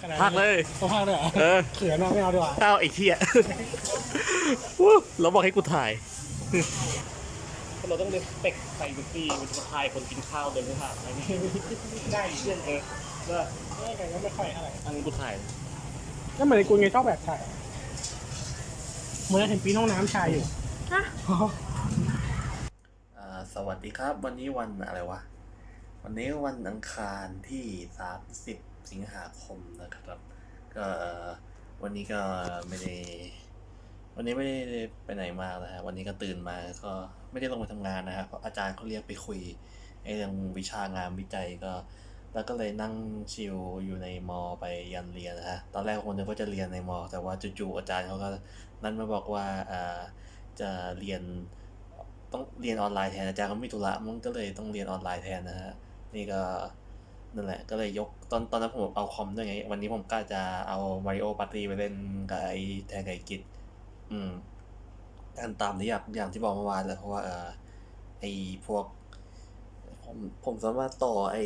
ขนาดพากเลยต้องพากเลยเหรอเออ เขือนอะไม่เอาดีกว่าเอาไอ้เที่ยวู้เราบอกให้กูถ่าย เราต้องเดินเป็กใส่บุฟฟี่มันจะถ่ายคนกินข้าวเดินไปถ่ายอะไรนี่ได้เชื่อเออว่าไม่ไงก็ไม่ค่อยอะไรอันนี้กูถ่ายก็เหมือนไอ้กูไงชอบแบบถ่ายเหมือนเห็นปีนห้องน้ำชายอยู่อ่าสวัสดีครับ วันนี้วันอะไรวะ วันนี้วันอังคารที่30สิ สิงหาคมนะครับก็วันนี้ก็ไม่ได้ วันนี้ไม่ได้ไปไหนมากนะฮะวันนี้ก็ตื่นมาก็ไม่ได้ลงไปทำงานนะฮะเพราะอาจารย์เขาเรียกไปคุยเรื่องวิชางานวิจัยก็ แล้วก็เลยนั่งชิลอยู่ในมอไปยันเรียนนะฮะตอนแรกผมนึกว่าจะเรียนในมอ แต่ว่าจู่ๆอาจารย์เขาก็นั่นมาบอกว่าอ่าจะเรียนต้องเรียนออนไลน์แทนอาจารย์ก็ไม่มีธุระมันก็เลยต้องเรียนออนไลน์แทนนะฮะนี่ก็ นั่นแหละ ก็เลยยกตอนตอนนั้นผมเอาคอมด้วยไง วันนี้ผมก็จะเอามาริโอปาร์ตี้ไปเล่นกับไอ้แทนไก่กิจอืมการตามที่อย่างอย่างที่บอกเมื่อวานแหละเพราะว่าเออไอ้พวก ผมผมสามารถต่อไอ้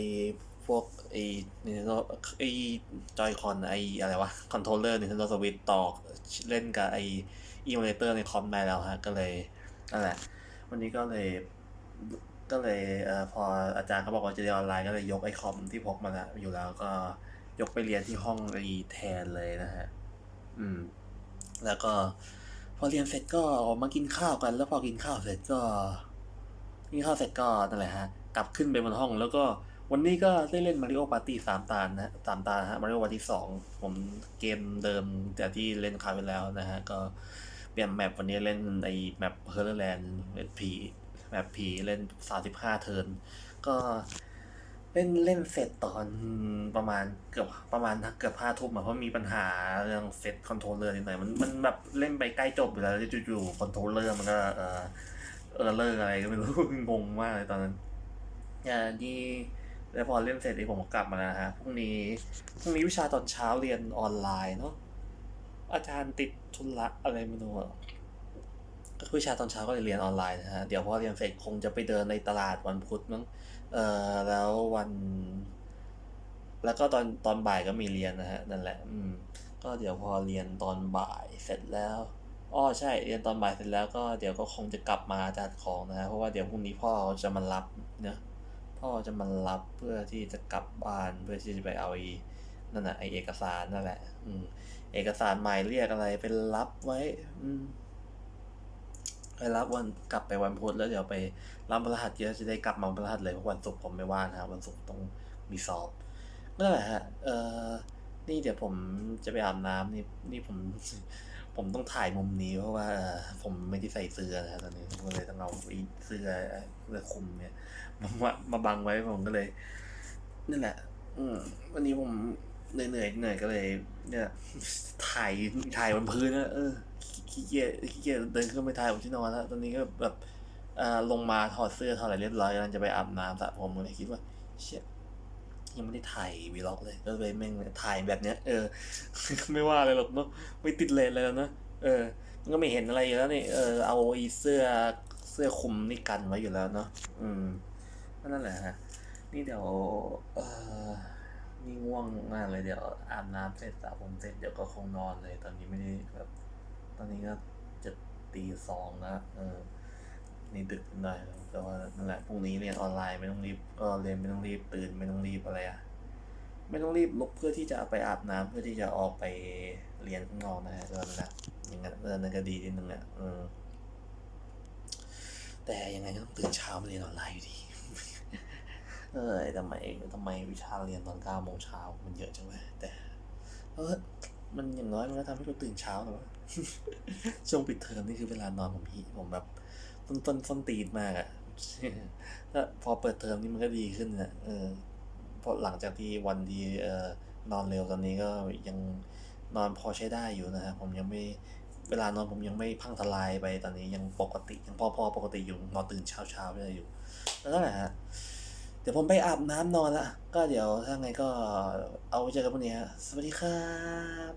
พวกไอ้ Nintendo ไอ้จอยคอนไอ้อะไรวะคอนโทรลเลอร์ Nintendo Switch ต่อเล่นกับไอ้อีมูเลเตอร์ในคอมได้แล้วฮะ ก็เลยนั่นแหละวันนี้ก็เลย ก็เลยเอ่อพออาจารย์เขาบอกว่าจะเรียนออนไลน์ก็เลยยกไอคอมที่พกมาละอยู่แล้วก็ยกไปเรียนที่ห้องไอแทนเลยนะฮะ อืม แล้วก็ พอเรียนเสร็จก็ออกมากินข้าวกัน แล้วพอกินข้าวเสร็จก็กินข้าวเสร็จก็นั่นแหละฮะ กลับขึ้นไปบนห้อง แล้วก็วันนี้ก็ได้เล่นมาริโอปาร์ตี้สามตานะสามตาฮะมาริโอวันที่สองผมเกมเดิมแต่ที่เล่นคราวที่แล้วนะฮะ ก็เปลี่ยนแมปวันนี้เล่นไอแมปเฮอร์แลนด์เวทผี แมปผีเล่นสามสิบห้าเทิร์นก็เล่นเล่นเสร็จตอนประมาณเกือบประมาณเกือบห้าทุ่มอะเพราะมีปัญหาเรื่องเซตคอนโทรลเลอร์นิดหน่อยมันมันแบบเล่นไปใกล้จบอยู่แล้วจู่ๆคอนโทรลเลอร์มันก็เออเออเลอร์อะไรก็ไม่รู้งงมากเลยตอนนั้นอ่านี่แล้วพอเล่นเสร็จนี่ผมก็กลับมาแล้วฮะพรุ่งนี้พรุ่งนี้วิชาตอนเช้าเรียนออนไลน์เนาะอาจารย์ติดธุระอะไรไม่รู้อะ วิชาตอนเช้าก็เลยเรียนออนไลน์นะฮะ เดี๋ยวพอเรียนเสร็จคงจะไปเดินในตลาดวันพุธมั้ง เออแล้ววัน แล้วก็ตอนตอนบ่ายก็มีเรียนนะฮะ นั่นแหละ อืม ก็เดี๋ยวพอเรียนตอนบ่ายเสร็จแล้วอ้อใช่ เรียนตอนบ่ายเสร็จแล้วก็เดี๋ยวก็คงจะกลับมาจัดของนะฮะ เพราะว่าเดี๋ยวพรุ่งนี้พ่อจะมารับเนะพ่อจะมารับเพื่อที่จะกลับบ้านเพื่อที่จะไปเอาไอ้นั่นน่ะไอเอกสารนั่นแหละ อืม เอกสารหมายเรียกอะไรเป็นรับไว้ อืม ไปรับวันกลับไปวันพุธแล้วเดี๋ยวไปรับพฤหัสเยอะจะได้กลับมาวันพฤหัสเลยเพราะวันศุกร์ผมไม่ว่างนะครับวันศุกร์ต้องมีสอบนั่นแหละฮะเออนี่เดี๋ยวผมจะไปอาบน้ำนี่นี่ผมผมต้องถ่ายมุมนี้เพราะว่าผมไม่ได้ใส่เสื้อนะตอนนี้ผมก็เลยต้องเอาเสื้อเสื้อคลุมเนี่ยมามามาบังไว้ผมก็เลยนั่นแหละ อืมวันนี้ผมเหนื่อยเหนื่อยเหนื่อยก็เลย เนี่ยถ่ายถ่ายบนพื้นนะเออ ขี้เกียจขี้เกียจเดินขึ้นไปถ่ายบนที่นอนแล้วตอนนี้ก็แบบอ่าลงมาถอดเสื้อถอดอะไรเรียบร้อยกำลังจะไปอาบน้ำสระผมเลยคิดว่าเชี่ยยังไม่ได้ถ่ายวีล็อกเลยก็เลยแม่งถ่ายแบบเนี้ย เออ ไม่ว่าอะไรหรอกเนาะไม่ติดเลนอะไรแล้วเนะเออมันก็ไม่เห็นอะไรอยู่แล้วนี่เออเอาอีเสื้อเสื้อคลุมนี่กันไว้อยู่แล้วเนาะอืมก็นั่นแหละฮะนี่เดี๋ยวเออนี่ง่วงมากเลยเดี๋ยวอาบน้ำเสร็จสระผมเสร็จเดี๋ยวก็คงนอนเลย ตอนนี้ไม่ได้แบบ อนนี้ก็จะตีสองแล้วเออนี่ดึกหน่อยแล้วแต่ว่านั่นแหละพรุ่งนี้เรียนออนไลน์ไม่ต้องรีบก็เรียนไม่ต้องรีบตื่นไม่ต้องรีบอะไรอะไม่ต้องรีบลุกเพื่อที่จะไปอาบน้ำเพื่อที่จะออกไปเรียนข้างนอกนะฮะก็นั่นแหละอย่างนั้นเออนั่นก็ดีนิดนึงอะเออแต่ยังไงก็ต้องตื่นเช้ามาเรียนออนไลน์อยู่ดี เออทำไมทำไมวิชาเรียนตอนเก้าโมงเช้ามันเยอะจังเลยแต่ เออ มันอย่างน้อยมันก็ทำให้เราตื่นเช้าหรอวช่วงปิดเทอมนี่คือเวลานอนของพี่ผมแบบต้นต้นส้นตีนมากอะถ้าพอเปิดเทอมนี่มันก็ดีขึ้นนะเออเพราะหลังจากที่วันที่เออนอนเร็วตอนนี้ก็ยังนอนพอใช้ได้อยู่นะฮะผมยังไม่เวลานอนผมยังไม่พังทลายไปตอนนี้ยังปกติยังพอพอปกติอยู่นอนตื่นเช้าเช้าได้อยู่แล้วนั่นแหละฮะ เดี๋ยวผมไปอาบน้ำนอนละ ก็เดี๋ยวถ้าไงก็เอาไว้เจอกันพรุ่งนี้สวัสดีครับ